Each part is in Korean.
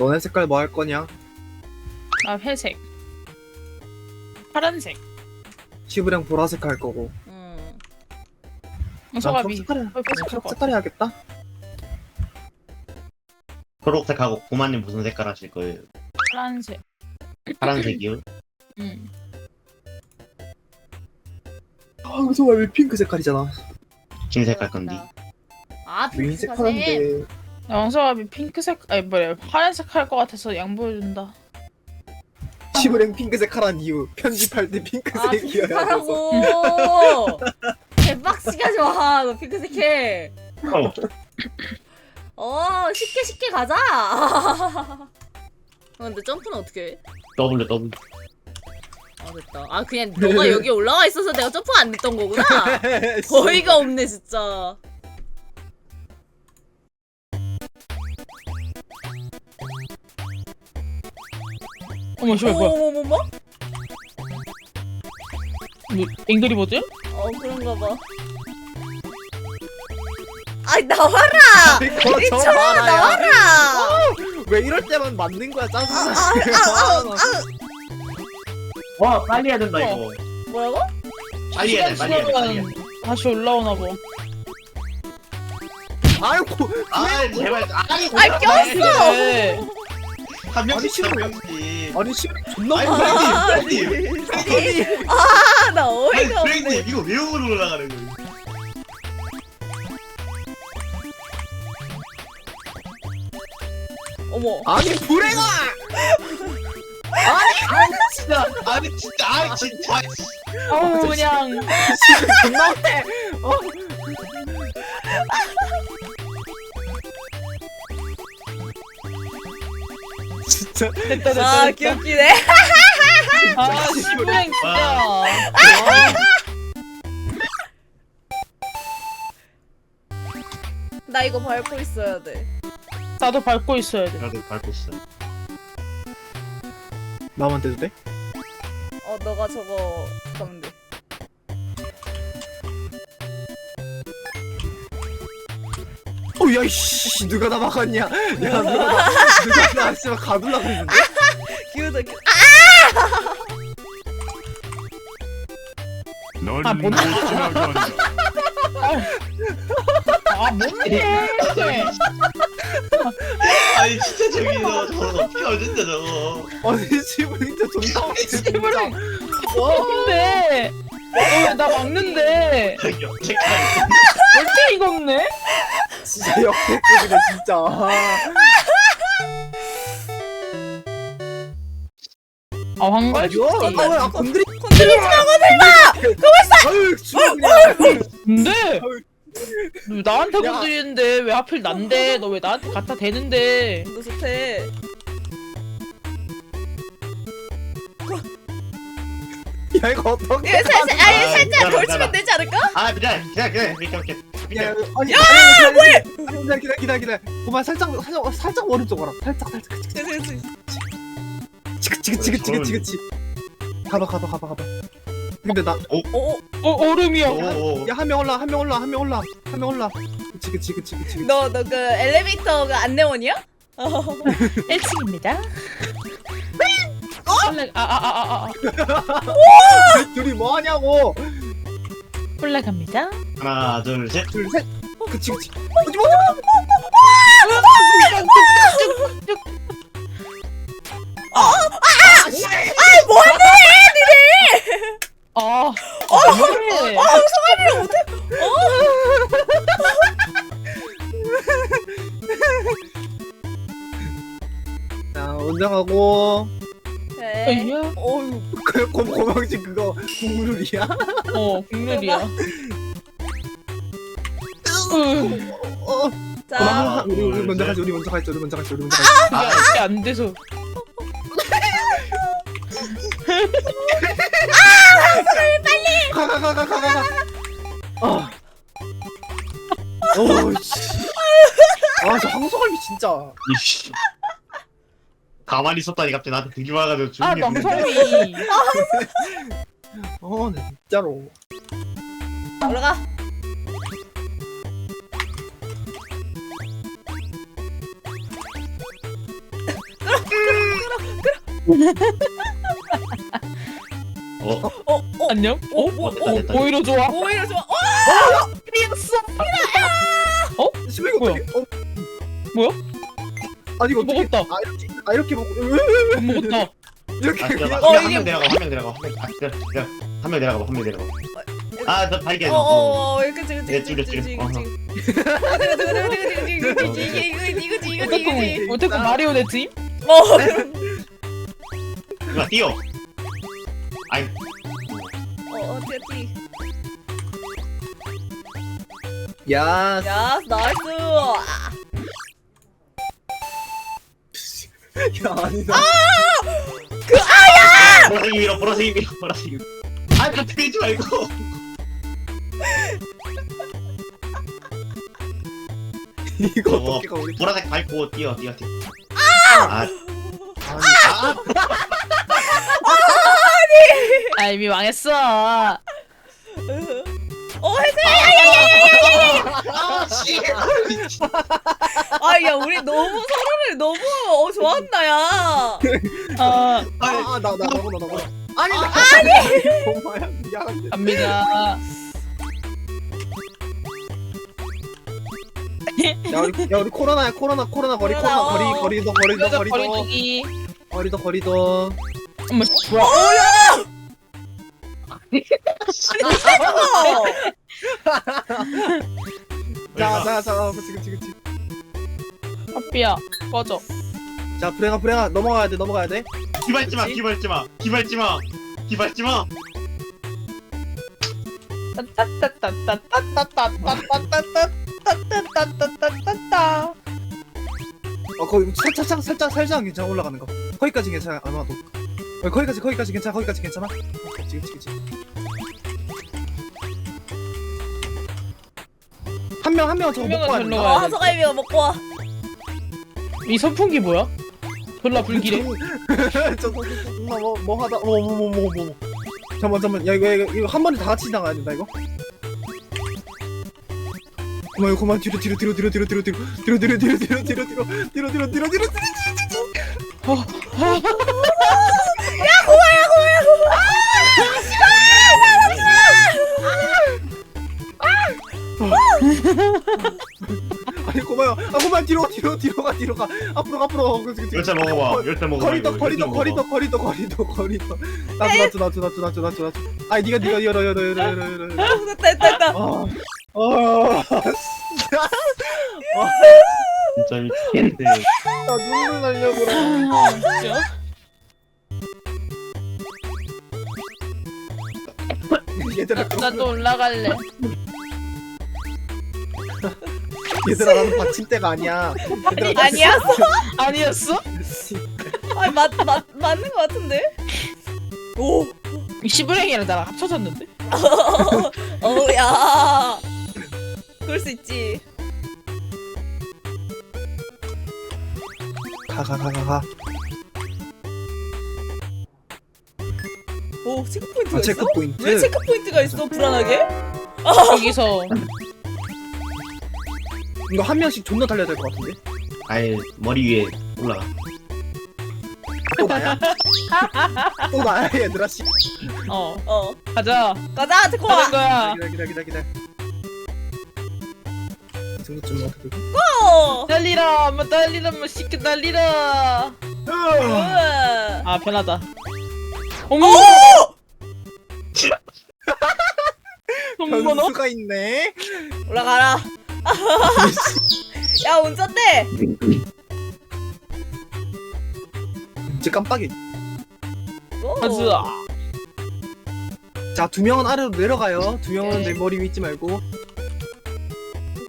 너네 색깔 뭐 할 거냐? 나 회색. 파란색. 시브랑 보라색 할 거고. 음. 난 소가비. 초록 색깔 해. 어, 초록 초록 색깔. 색깔 해야겠다. 초록색하고 고마님 무슨 색깔 하실 거예요? 파란색. 파란색이요? 응. 아 무서워 왜 핑크 색깔이잖아. 흰색 할 건데. 아윈 핑크색 색깔인데. 영서가비 핑크색 아니 뭐래 파란색 할 것 같아서 양보해준다. 시브랑 핑크색 하란 이유 편집할 때 아 핑크색이어야 돼서. 핑크색하라고 개빡치게 하지 마너 핑크색 해 어, 어 쉽게 쉽게 가자 어, 근데 점프는 어떻게 해? W W. 아 됐다 아 그냥 너가 여기 올라와 있어서 내가 점프가 안 됐던 거구나 어이가 없네 진짜 어머 씨발 뭐야? 어머머머머 뭐, 앵그리버드? 어 그런가 봐 아이 나와라 이거 저 미쳐 봐라야. 나와라 왜 이럴 때만 맞는 거야 짜증나. 와 빨리 해야 된다 어. 이거. 뭐라고? 빨리 해야 돼 빨리 해야 돼 빨리 해야 돼. 지나면 다시 올라오나 봐. 아이고 아 제발 아이 아이 꼈어 그래. 한 명씩 아니, 싫어. 한 명씩. 아니 시브랑 존나 아이 많아. 브레이님 브레이님 아나 아이 어이가 없네 브레이님 이거 왜 올라가는 거예요? 어머 아니 불행아. 아니 진짜 아니 진짜 아니 진짜 아우 그냥 시브랑 존나 못해. 어. 진짜 됐다 됐다 아 됐다. 귀엽기네 아 시부랭 진짜. 나 이거 밟고 있어야 돼 나도 밟고 있어야 돼. 나도 밟고 있어. 나만 돼도 돼? 어 너가 저거 가면 돼 어, 야, 씨, 누가 나 막았냐? 야, 누가 나, 누가 나, 씨발, 가둘라 그랬는데? 기우도 기... 넌 아, 못 뭔- 지나간다. 아 뭔데? 아니 진짜 저기서 저거 어떻게 어쩐다 저거. 아니, 씨발, 진짜 존나 못해, 진짜. 시부랭. 근데 너왜나 막는데? 역체크하는 왜 이거 없네? 진짜 역대급이네, 진짜. 아 아, 황갈 아, 왜, 아, 건드리, 건드리지 말고 아유, 죽어, 그냥. 근데 너 나한테 야. 건드리는데 왜 하필 난데? 너 왜 나한테 갖다 대는데? 너 좋대 야, 이거 어떡해. 이거 살짝 아니 아, 살짝 걸치면 미안하다. 되지 않을까? 아 그냥 그냥 그냥 이렇게 이렇게 야. 아니, 야, 뭐해! 기다려, 기다려, 기다려, 기다려. 그만, 살짝, 살짝, 살짝 오른쪽 와라. 살짝, 살짝. 그치 그치 지긋지긋지긋지긋지긋지. 가봐, 가봐, 가봐, 가봐. 근데 나, 어? 어 얼음이야. 오오. 야, 한 명 올라, 한 명 올라, 한 명 올라, 한 명 올라. 그치, 그치, 그치, 그치. 그치. 너너 그 엘리베이터가 안내원이야? 어 1층입니다. 플렉 아아아아 아, 둘이 뭐 하냐고. 플렉 갑니다. 하나 둘 셋. 둘, 셋. 그치, 그치. 오지 마. 아. 아? 자, 원장하고. 네 어이야? 어휴 그 고, 고망지 그거 국룰이야? 어 국룰이야. 으, 어, 자 고망 우리 우리 둘, 먼저 셋. 가자 우리 먼저 가자 우리 먼저 가자 우리 먼저 가자 이게 이게 안 돼서. 가가가가가가 아 어씨 아저 황소갈비 진짜 이씨. 가만히 있었다니 갑자기 나한테 들이 와가지고 아 죽는 게 멍청이. 어 네, 진짜로 올라가 어? 어, 어, 안녕? 어? 뭐, 어? 됐다, 됐다. 오히려 좋아? 오히려 좋아. 어, 씨발 이거 뭐야? 어떻게? 어? 뭐야? 아니 이거 어떻게? 먹었다. 아 이렇게 아 이렇게 먹고 밥 먹었다. 이렇게 아, 그냥 어, 한명 내려가 한 명 내려가 한명 내려가 한명 내려가 아저 발견 어, 어, 이거 네, 지금 네, 지금 찌르, 지금 찌르. 지금 지금. 지금, 지금, 지금, 지금, 이거 이거 이거 이거 이거. 어떻게 어떻게 마리오 됐지? 어, 야 야, 나이스. 야, 아니다. 보라색 밀어. 보라색 밀어. 보라색 밀어. 아, 다 때리지 말고. 이거 어, 어떻게 가 우리? 보라색 밟고 뛰어, 뛰어, 뛰어. 아! 아니, 아! 아 이미 망했어. 어, 해세. 아, 씨! 아, 야, 우리 너무 서로를 너무 어, 좋아한다, 야. 아 아나 나 나보다 나보다. 아니 나 아니. 엄마야 미안한데. 갑니다. 야 우리 야 우리 코로나야 코로나 코로나 거리 코로나, 코로나 거리 어. 거리도 거리도 그래서 거리도 거리두기. 거리도 거리도. 어머 뭐야? 어. 자 자자 그치 그치 그치. 커피야 꺼져. 자 불행아 불행아 넘어가야 돼 넘어가야 돼. 기발지 마, 기발지 마, 기발지 마, 기발지 마. 따따따따따따따따따따따따따따. 어 거기 살짝 살짝 살짝 괜찮아 올라가는 거. 거기까지 괜찮아. 어, 거기까지 거기까지 괜찮아 거기까지 괜찮아. 그치 그치 그치. 한명 한 명 저거 한 먹고 명은 와야 절로 된다. 가야 어, 하소가이비가 먹고 와. 이 선풍기 뭐야? 졸라 불길해. 저거 뭐뭐 뭐 하다 뭐뭐뭐뭐 뭐, 뭐, 뭐. 잠만 잠만 야 이거 이거, 이거 한 번에 다 같이 나가야 된다 이거. 그만 이거 그만 뒤로 뒤로 뒤로 뒤로 뒤로 뒤로 뒤로 뒤로 뒤로 뒤로 뒤로 뒤로 뒤로 뒤로 뒤로 뒤로 뒤로 아니 고마요 아 고마요 뒤로 가 뒤로 뒤로 가 뒤로 가 앞으로 가 앞으로 그치 그치 열쇠 먹어봐. 열쇠 먹어봐. 거리도 이거. 거리도 열쇠 거리도 먹어봐. 거리도 거리도 거리도 나도 나도 나도 나도 나도 나도 나도 아니 니가 니가 열어 열어 열어 열어 열어 어, 됐다, 됐다, 됐다. 아, 아, 진짜 미치겠네. 나 눈물 날려 그래. 아, 진짜? 얘들아, 나도 올라갈래. 얘들아 나는 받침대가 아니야. 얘들아, 아니야? 아니었어? 아, 맞, 맞, 맞는 것 같은데? 오, 시브랭이랑 나랑 합쳐졌는데? 어, 야. 그럴 수 있지. 가가 가가 가. 오, 체크포인트가 아, 있어? 체크 포인트. 왜 체크포인트가 있어, 불안하게? 여기서 이거 한 명씩 존나 달려야 될 것 같은데. 아예 머리 위에 올라가. 또 나야? 또 나야 얘들아 씨. 어 어. 가자. 가자, 체코아. 거야. 기다 기다 기다 기다. 이 정도쯤 어떻게? 어. 달리라, 엄마 달리라, 엄마 시켜 달리라. 으아. 아 편하다. 어머. 변수가 있네. 올라가라. 야 운전대 진짜 깜빡이. 가즈아 자, 두 명은 아래로 내려가요. 두 명은 내 머리 위에 있지 말고.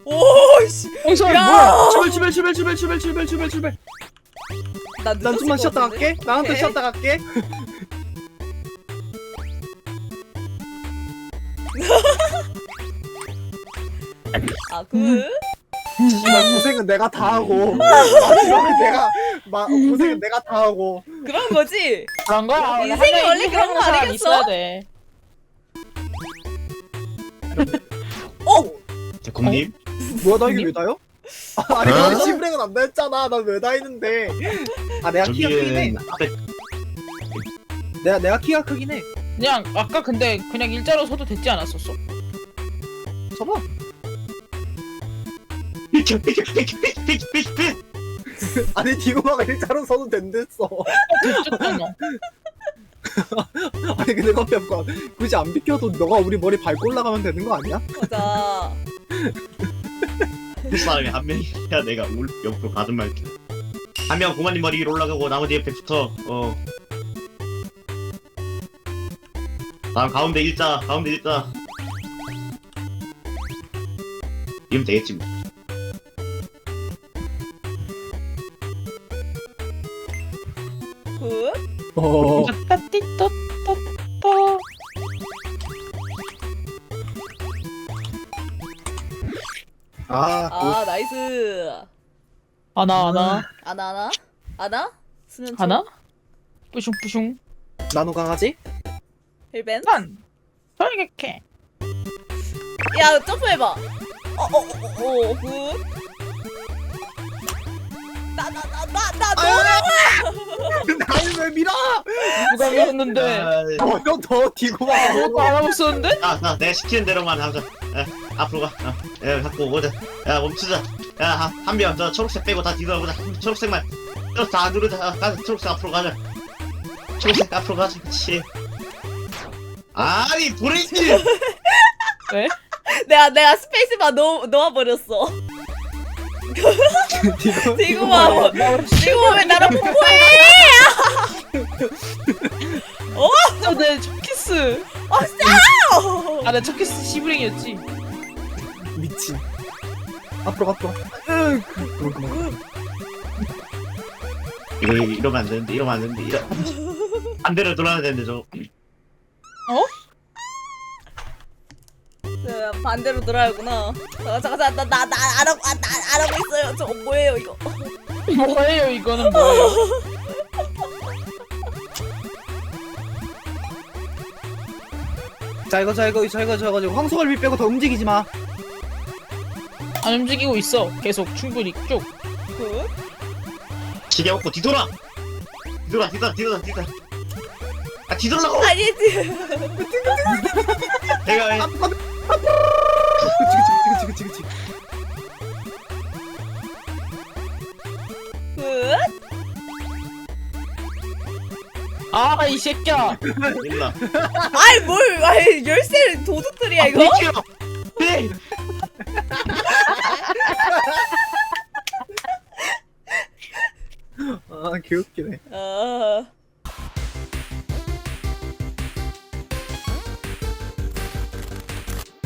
오이씨 홍선 어, 야! 뭐야? 출발, 출발, 출발, 출발, 출발, 출발, 출발, 출발. 난 좀만 쉬었다 갈게. 나한테 쉬었다 갈게. 그? 정말 고생은 내가 다 하고 마지막에 내가 마, 고생은 내가 다 하고 그런 거지? 그런 거야. 원래 인생이 한 명이 원래 그런 거 사람 아니겠어? 있어야 돼. 자, 공님. 뭐야 나 이게 왜 다요? 아니 어? 우리 시브랭은 안 다했잖아 난왜 다했는데 아 내가 키가 크긴 해. 여기는 앞에 내가 내가 키가 크긴 해. 그냥 아까 근데 그냥 일자로 서도 됐지 않았었어? 서봐. 아니 디고마가 일자로 서도 된댔어. 아니 근데 커피 없고 굳이 안 비켜도 너가 우리 머리 밟고 올라가면 되는 거 아니야? 맞아. 그 사람이 한 명이야 내가 울 옆으로 가든 말게 한명 공만님 머리 위로 올라가고 나머지 옆에 붙어 어 다음 가운데 일자 가운데 일자 이러면 되겠지 뭐 어. 따띠또또또 아, 아 나이스. 하나 하나 아나 아나 아나 수면 하나 뿌숑 뿌숑 나노 강아지? 힐벤. 한 설계캐 야 점프해봐. 어어어어 굿. 나나나 나나 너. 나를 왜 밀어? 누가 밀었는데 너더 디고마. 아무것도 안 하고 있었는데? 아, 나 내가 시키는 대로만 하자. 야, 앞으로 가. 어, 야, 갖고 오자. 야, 멈추자. 야, 한 명, 저 초록색 빼고 다 뒤돌아보자. 초록색만. 저다 누르자. 아, 가자. 초록색 앞으로 가자. 초록색 앞으로 가자. 그렇지. 아니, 브레이크! 왜? 내가 내가 스페이스바 놓 놓아 버렸어. 디고 디고마 뭐- 디고마 왜 나랑 뽀뽀해? 어, 내첫 키스 어 싸! 아 내첫 키스 시브링이었지 미친. 앞으로 가, 앞으로. 가. 으, 그만 그만. 이거, 이거 이러면 안 되는데, 이러면 안 되는데, 이러. 반대로 돌아야 되는데, 저. 자, 반대로 돌아야구나. 잠깐 잠깐 잠깐 나나 알아고 아, 나 알아고 있어요. 저거 뭐예요 이거? 뭐예요 이거는 뭐예요 자 이거 자 이거 자 이거 자 이거 황소갈비 빼고 더 움직이지 마. 안 움직이고 있어 계속 충분히 쭉 굿. 기계 먹고 뒤돌아! 뒤돌아, 뒤돌아, 뒤돌아, 뒤돌아. 아, 뒤돌라고! 아니 내가 왜. 그치 그치 그치 그치 그 굿. 아 이 새끼야 일라. 아이 뭘 아이 열쇠 도둑들이야 이거? 비켜! 네! 아 개웃기네. 아